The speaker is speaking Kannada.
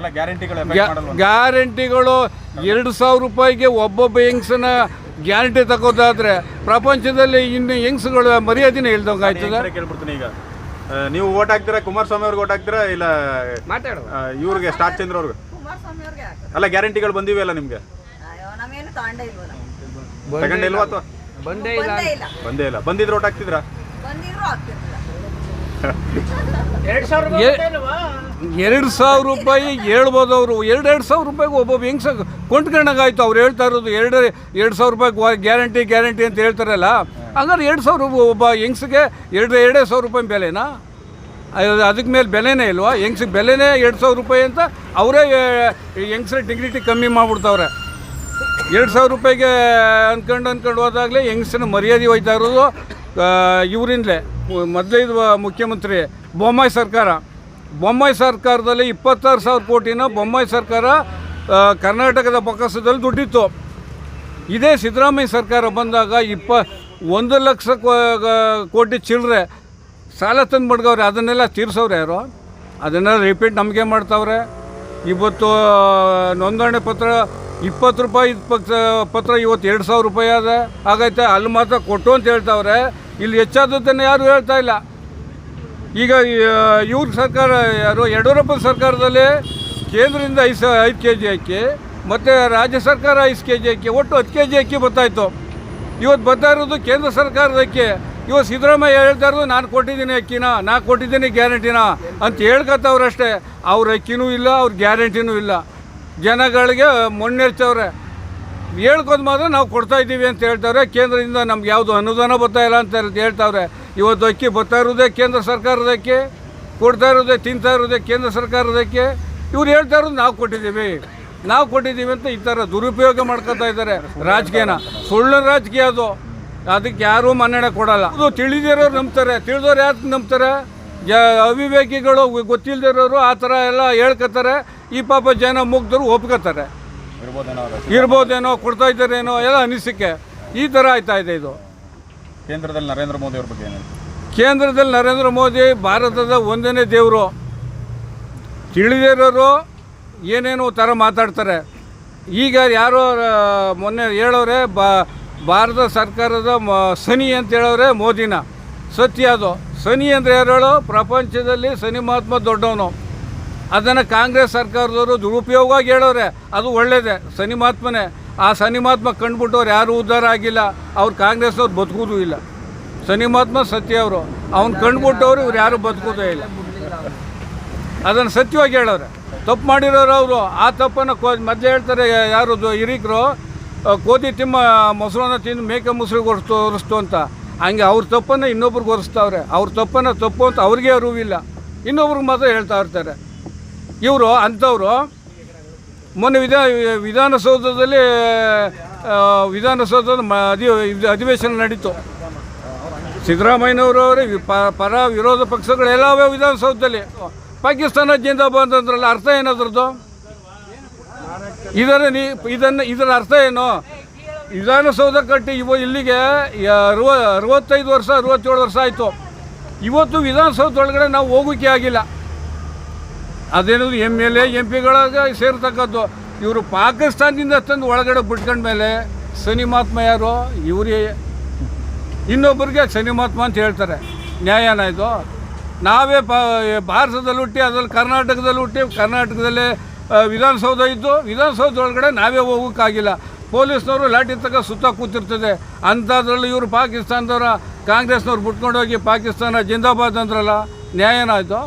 ಅಲ್ಲ ಗ್ಯಾರಂಟಿಗಳು ಎಫೆಕ್ಟ್ ಮಾಡಲ್ವಾ ಗ್ಯಾರಂಟಿಗಳು ಎರಡು ಸಾವಿರ ರೂಪಾಯಿಗೆ ಒಬ್ಬೊಬ್ಬ ಹೆಂಗ್ಸನ ಗ್ಯಾರಂಟಿ ತಗೋದಾದ್ರೆ ಪ್ರಪಂಚದಲ್ಲಿ ಇನ್ನು ಹೆಂಗ್ಸ್ಗಳ ಮರ್ಯಾದೆನೇ ಇಲ್ದಂಗೆ ಆಯ್ತದ? ಕೇಳ್ಬಿಡ್ತೀನಿ ಈಗ. ನೀವು ಓಟ್ ಹಾಕ್ತೀರಾ ಕುಮಾರಸ್ವಾಮಿ ಅವ್ರಿಗೆ ಓಟ್ ಹಾಕ್ತೀರಾ ಇಲ್ಲ ಇವ್ರಿಗೆ ಸ್ಟಾರ್ ಚಂದ್ರ ಅವ್ರಿಗೆ? ಅಲ್ಲ ಗ್ಯಾರಂಟಿಗಳು ಬಂದಿವೆ ಅಲ್ಲ ನಿಮ್ಗೆ? ತಗೊಂಡಿಲ್ವಾ ಅಥವಾ? ಬಂದೇ ಇಲ್ಲ. ಬಂದೇ ಇಲ್ಲ. ಬಂದಿದ್ರೆ ಓಟ್ ಹಾಕ್ತಿದ್ರಾ? ಎರಡು ಸಾವಿರ ರೂಪಾಯಿ ಹೇಳ್ಬೋದು ಅವರು. ಎರಡು ಎರಡು ಸಾವಿರ ರೂಪಾಯಿಗೆ ಒಬ್ಬೊಬ್ಬ ಹೆಂಗ್ಸ ಕೊಂಡ್ಕೊಂಡಾಗಾಯ್ತು. ಅವ್ರು ಹೇಳ್ತಾ ಇರೋದು ಎರಡು ಎರಡು ಸಾವಿರ ರೂಪಾಯಿ ಗ್ಯಾರಂಟಿ ಗ್ಯಾರಂಟಿ ಅಂತ ಹೇಳ್ತಾರಲ್ಲ. ಹಂಗಾರೆ ಎರಡು ಸಾವಿರ ರೂಪಾಯಿ ಒಬ್ಬ ಹೆಂಗ್ಸಿಗೆ ಎರಡು ಎರಡೇ ಸಾವಿರ ರೂಪಾಯಿ ಬೆಲೆನಾ? ಅದು- ಅದಕ್ಕೆ ಮೇಲೆ ಬೆಲೆನೇ ಇಲ್ವಾ? ಹೆಂಗ್ಸಿಗೆ ಬೆಲೆನೇ ಎರಡು ಸಾವಿರ ರೂಪಾಯಿ ಅಂತ ಅವರೇ ಹೆಂಗ್ಸ್ರ ಡಿಗ್ನಿಟಿ ಕಮ್ಮಿ ಮಾಡಿಬಿಡ್ತಾವ್ರೆ. ಎರಡು ಸಾವಿರ ರೂಪಾಯಿಗೆ ಅಂದ್ಕೊಂಡು ಅಂದ್ಕೊಂಡು ಹೋದಾಗಲೇ ಹೆಂಗ್ಸಿನ ಮರ್ಯಾದೆ ಹೋಯ್ತಾ ಇರೋದು ಇವರಿಂದಲೇ. ಮೊದಲೈದು ಮುಖ್ಯಮಂತ್ರಿ, ಬೊಮ್ಮಾಯಿ ಸರ್ಕಾರ. ಬೊಮ್ಮಾಯಿ ಸರ್ಕಾರದಲ್ಲಿ ಇಪ್ಪತ್ತಾರು ಸಾವಿರ ಕೋಟಿನ ಬೊಮ್ಮಾಯಿ ಸರ್ಕಾರ ಕರ್ನಾಟಕದ ಬೊಕ್ಕಸದಲ್ಲಿ ದುಡ್ಡಿತ್ತು. ಇದೇ ಸಿದ್ದರಾಮಯ್ಯ ಸರ್ಕಾರ ಬಂದಾಗ ಇಪ್ಪ, ಒಂದು ಲಕ್ಷ ಕೋಟಿ ಚಿಲ್ಲರೆ ಸಾಲ ತಂದು ಮಡ್ಗವ್ರೆ ಅದನ್ನೆಲ್ಲ ತೀರ್ಸವ್ರೆ ಯಾರು? ಅದನ್ನೆಲ್ಲ ರಿಪೀಟ್ ನಮಗೆ ಮಾಡ್ತಾವ್ರೆ. ಇವತ್ತು ನೋಂದಣಿ ಪತ್ರ ಇಪ್ಪತ್ತು ರೂಪಾಯಿ ಪತ್ರ ಇವತ್ತು ಎರಡು ಸಾವಿರ ರೂಪಾಯಿ ಅದ ಹಾಗೈತೆ ಅಲ್ಲಿ ಮಾತ್ರ ಕೊಟ್ಟು ಅಂತ ಹೇಳ್ತಾವ್ರೆ. ಇಲ್ಲಿ ಹೆಚ್ಚಾದದ್ದನ್ನು ಯಾರು ಹೇಳ್ತಾ ಇಲ್ಲ. ಈಗ ಇವ್ರ ಸರ್ಕಾರ, ಯಾರು ಯಡಿಯೂರಪ್ಪ ಸರ್ಕಾರದಲ್ಲಿ ಕೇಂದ್ರದಿಂದ ಐದು ಐದು ಕೆ ಜಿ ಅಕ್ಕಿ, ಮತ್ತು ರಾಜ್ಯ ಸರ್ಕಾರ ಐದು ಕೆ ಜಿ ಅಕ್ಕಿ, ಒಟ್ಟು ಹತ್ತು ಕೆ ಜಿ ಅಕ್ಕಿ ಬರ್ತಾಯಿತ್ತು ಇವತ್ತು ಬರ್ತಾ ಇರೋದು ಕೇಂದ್ರ ಸರ್ಕಾರದ ಅಕ್ಕಿ ಇವತ್ತು ಸಿದ್ದರಾಮಯ್ಯ ಹೇಳ್ತಾ ಇರೋದು, ನಾನು ಕೊಟ್ಟಿದ್ದೀನಿ ಅಕ್ಕಿನ ನಾನು ಕೊಟ್ಟಿದ್ದೀನಿ ಗ್ಯಾರಂಟಿನ ಅಂತ ಹೇಳ್ಕೊತವ್ರಷ್ಟೇ. ಅವ್ರ ಅಕ್ಕಿನೂ ಇಲ್ಲ, ಅವ್ರ ಗ್ಯಾರಂಟಿನೂ ಇಲ್ಲ. ಜನಗಳಿಗೆ ಮೊನ್ನೆರ್ಚವ್ರೆ ಹೇಳ್ಕೊಂಡು ಮಾತ್ರ ನಾವು ಕೊಡ್ತಾ ಇದ್ದೀವಿ ಅಂತ ಹೇಳ್ತಾರೆ. ಕೇಂದ್ರದಿಂದ ನಮ್ಗೆ ಯಾವುದು ಅನುದಾನ ಬರ್ತಾ ಇಲ್ಲ ಅಂತ ಹೇಳ್- ಹೇಳ್ತಾವ್ರೆ. ಇವತ್ತು ಅಕ್ಕಿ ಬರ್ತಾ ಇರೋದೇ ಕೇಂದ್ರ ಸರ್ಕಾರದಕ್ಕೆ, ಕೊಡ್ತಾ ಇರೋದೇ, ತಿಂತಾ ಇರೋದೇ ಕೇಂದ್ರ ಸರ್ಕಾರದಕ್ಕೆ. ಇವ್ರು ಹೇಳ್ತಾ ಇರೋದು ನಾವು ಕೊಟ್ಟಿದ್ದೀವಿ. ನಾವು ಕೊಟ್ಟಿದ್ದೀವಿ ಅಂತ ಈ ಥರ ದುರುಪಯೋಗ ಮಾಡ್ಕೊತಾ ಇದ್ದಾರೆ ರಾಜಕೀಯನ. ಸುಳ್ಳು ರಾಜಕೀಯ ಅದು. ಅದಕ್ಕೆ ಯಾರೂ ಮನ್ನಣೆ ಕೊಡಲ್ಲ. ಅದು ತಿಳಿದಿರೋರು ನಂಬ್ತಾರೆ. ತಿಳಿದವ್ರು ಯಾಕೆ ನಂಬ್ತಾರೆ? ಅವಿವೇಕಿಗಳು ಗೊತ್ತಿಲ್ಲದಿರೋರು ಆ ಥರ ಎಲ್ಲ ಹೇಳ್ಕೊತಾರೆ. ಈ ಪಾಪ ಜನ ಮುಗ್ದರು ಒಪ್ಕೋತಾರೆ. ಇರ್ಬೋದೇನೋ ಕೊಡ್ತಾ ಇದ್ದಾರೇನೋ ಎಲ್ಲ ಅನಿಸಿಕೆ. ಈ ಥರ ಆಯ್ತಾ ಇದೆ ಇದು? ಕೇಂದ್ರದಲ್ಲಿ ನರೇಂದ್ರ ಮೋದಿ ಅವ್ರ ಬಗ್ಗೆ ಏನು ಕೇಂದ್ರದಲ್ಲಿ ನರೇಂದ್ರ ಮೋದಿ ಭಾರತದ ಒಂದನೇ ದೇವರು. ತಿಳಿದಿರೋರು ಏನೇನೋ ಥರ ಮಾತಾಡ್ತಾರೆ. ಈಗ ಯಾರೋ ಮೊನ್ನೆ ಹೇಳೋರೆ ಬಾ ಭಾರತ ಸರ್ಕಾರದ ಮ ಸನಿ ಅಂತ ಹೇಳೋರೆ ಮೋದಿನ. ಸತ್ಯ ಅದು. ಸನಿ ಅಂದರೆ ಯಾರು ಹೇಳೋ? ಪ್ರಪಂಚದಲ್ಲಿ ಸನಿ ಮಹಾತ್ಮ ದೊಡ್ಡವನು. ಅದನ್ನು ಕಾಂಗ್ರೆಸ್ ಸರ್ಕಾರದವರು ದುರುಪಯೋಗವಾಗಿ ಹೇಳೋರೆ. ಅದು ಒಳ್ಳೇದೇ. ಸನಿ ಮಹಾತ್ಮನೇ. ಆ ಸನಿ ಮಹಾತ್ಮ ಕಂಡುಬಿಟ್ಟವ್ರು ಯಾರೂ ಉದ್ಧಾರ ಆಗಿಲ್ಲ. ಅವ್ರು ಕಾಂಗ್ರೆಸ್ನವ್ರು ಬದುಕೋದು ಇಲ್ಲ. ಸನಿ ಮಹಾತ್ಮ ಸತ್ಯ ಅವರು. ಅವ್ನು ಕಂಡುಬಿಟ್ಟವ್ರು ಇವ್ರು ಯಾರೂ ಬದುಕೋದೇ ಇಲ್ಲ. ಅದನ್ನು ಸತ್ಯವಾಗಿ ಹೇಳೋರೆ. ತಪ್ಪು ಮಾಡಿರೋರು ಅವರು. ಆ ತಪ್ಪನ್ನು ಕೋ ಮಧ್ಯೆ ಹೇಳ್ತಾರೆ ಯಾರು ಹಿರಿಕರು ಕೋತಿ ತಿಮ್ಮ ಮೊಸರನ್ನ ತಿಂದು ಮೇಕೆ ಮೊಸರಿಗೆ ಒರೆಸ್ತು ಒರೆಸ್ತು ಅಂತ. ಹಂಗೆ ಅವ್ರ ತಪ್ಪನ್ನು ಇನ್ನೊಬ್ರಿಗೆ ಒರೆಸ್ತಾವ್ರೆ. ಅವ್ರ ತಪ್ಪನ್ನು ತಪ್ಪು ಅಂತ ಅವ್ರಿಗೆ ಅರಿವಿಲ್ಲ. ಇನ್ನೊಬ್ರಿಗೆ ಮಾತ್ರ ಹೇಳ್ತಾ ಇರ್ತಾರೆ. ಇವರು, ಅಂಥವ್ರು, ಮೊನ್ನೆ ವಿಧಾ, ವಿಧಾನಸೌಧದಲ್ಲಿ ವಿಧಾನಸೌಧದ ಅಧಿ ಅಧಿವೇಶನ ನಡೀತು. ಸಿದ್ದರಾಮಯ್ಯನವರು ಅವರೇ ಪ- ಪರ ವಿರೋಧ ಪಕ್ಷಗಳೆಲ್ಲವೇ ವಿಧಾನಸೌಧದಲ್ಲಿ. ಪಾಕಿಸ್ತಾನ ಜಿಂದಾಬಾದ್ ಅಂದ್ರಲ್ಲ ಅರ್ಥ ಏನದ್ರದ್ದು ಇದರ ನೀ, ಇದನ್ನು, ಇದರ ಅರ್ಥ ಏನು? ವಿಧಾನಸೌಧ ಕಟ್ಟಿ ಇವ, ಇಲ್ಲಿಗೆ ಅರುವ ಅರವ, ಅರವತ್ತೈದು ವರ್ಷ, ಅರವತ್ತೇಳು ವರ್ಷ ಆಯಿತು. ಇವತ್ತು ವಿಧಾನಸೌಧ ಒಳಗಡೆ ನಾವು ಹೋಗೋಕ್ಕೆ ಆಗಿಲ್ಲ. ಅದೇನದು ಎಂ ಎಲ್ ಎ ಎಂ ಪಿಗಳಾಗ ಸೇರ್ತಕ್ಕದ್ದು. ಇವರು ಪಾಕಿಸ್ತಾನದಿಂದ ತಂದು ಒಳಗಡೆ ಬಿಟ್ಕೊಂಡ್ಮೇಲೆ ಸನಿ ಮಹಾತ್ಮ ಯಾರು? ಇವರೇ. ಇನ್ನೊಬ್ಬರಿಗೆ ಶನಿ ಮಹಾತ್ಮ ಅಂತ ಹೇಳ್ತಾರೆ. ನ್ಯಾಯನ ಇದು. ನಾವೇ ಪ ಭಾರತದಲ್ಲಿ ಹುಟ್ಟಿ, ಅದರಲ್ಲಿ ಕರ್ನಾಟಕದಲ್ಲಿ ಹುಟ್ಟಿ, ಕರ್ನಾಟಕದಲ್ಲೇ ವಿಧಾನಸೌಧ ಇದ್ದು ವಿಧಾನಸೌಧ ಒಳಗಡೆ ನಾವೇ ಹೋಗೋಕ್ಕಾಗಿಲ್ಲ. ಪೊಲೀಸ್ನವರು ಲಾಠಿ ತಗ ಸುತ್ತ ಕೂತಿರ್ತದೆ. ಅಂಥದ್ರಲ್ಲಿ ಇವರು ಪಾಕಿಸ್ತಾನದವರ, ಕಾಂಗ್ರೆಸ್ನವ್ರು ಬಿಟ್ಕೊಂಡೋಗಿ ಪಾಕಿಸ್ತಾನ ಜಿಂದಾಬಾದ್ ಅಂದ್ರಲ್ಲ, ನ್ಯಾಯನ ಇದು.